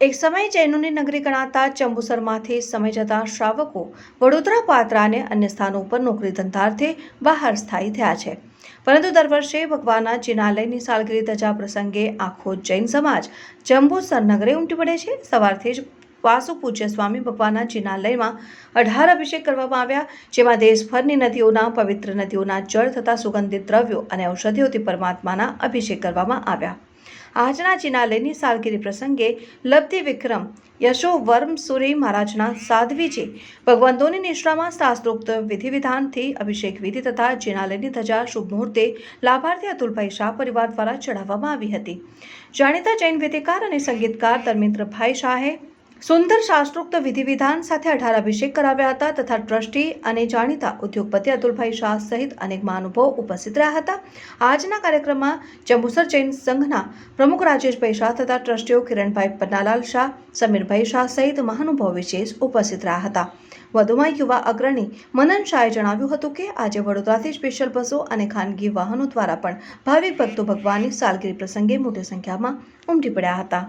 એક સમયે જૈનોની નગરી ગણાતા ચંબુસરમાંથી સમય જતા શ્રાવકો વડોદરા, પાત્રા અને અન્ય સ્થાનો પર નોકરી ધંધાર્થે બહાર સ્થાયી થયા છે. પરંતુ દર વર્ષે ભગવાનના જિનાલયની સાલગીરી ધજા પ્રસંગે આખો જૈન સમાજ જંબુસર નગરે ઉમટી પડે છે. સવારથી જ વાસુ પૂજ્ય સ્વામી ભગવાનના જિનાલયમાં અઢાર અભિષેક કરવામાં આવ્યા, જેમાં દેશભરની નદીઓના, પવિત્ર નદીઓના જળ થતા સુગંધિત દ્રવ્યો અને ઔષધિઓથી પરમાત્માના અભિષેક કરવામાં આવ્યા. આજના જિનાલયની સાલગીરી પ્રસંગે લબ્ધિ વિક્રમ, યશો વર્મ સુરી મહારાજના સાધ્વીજી ભગવંતોની નિષ્ઠામાં શાસ્ત્રોક્ત વિધિ વિધાનથી અભિષેક વિધિ તથા જિનાલયની ધજા શુભ મુહૂર્તે લાભાર્થી અતુલભાઈ શાહ પરિવાર દ્વારા ચઢાવવામાં આવી હતી. જાણીતા જૈન વિધિકાર અને સંગીતકાર ધર્મેન્દ્રભાઈ શાહે સુંદર શાસ્ત્રોક્ત વિધિવિધાન સાથે અઢાર અભિષેક કરાવ્યા હતા તથા ટ્રસ્ટી અને જાણીતા ઉદ્યોગપતિ અતુલભાઈ શાહ સહિત અનેક મહાનુભાવો ઉપસ્થિત રહ્યા હતા. આજના કાર્યક્રમમાં જંબુસર જૈન સંઘના પ્રમુખ રાજેશભાઈ શાહ તથા ટ્રસ્ટીઓ કિરણભાઈ પન્નાલાલ શાહ, સમીરભાઈ શાહ સહિત મહાનુભાવો વિશેષ ઉપસ્થિત રહ્યા હતા. વધુમાં યુવા અગ્રણી મનન શાહે જણાવ્યું હતું કે, આજે વડોદરાથી સ્પેશિયલ બસો અને ખાનગી વાહનો દ્વારા પણ ભાવિક ભક્તો ભગવાનની સાલગીરી પ્રસંગે મોટી સંખ્યામાં ઉમટી પડ્યા હતા.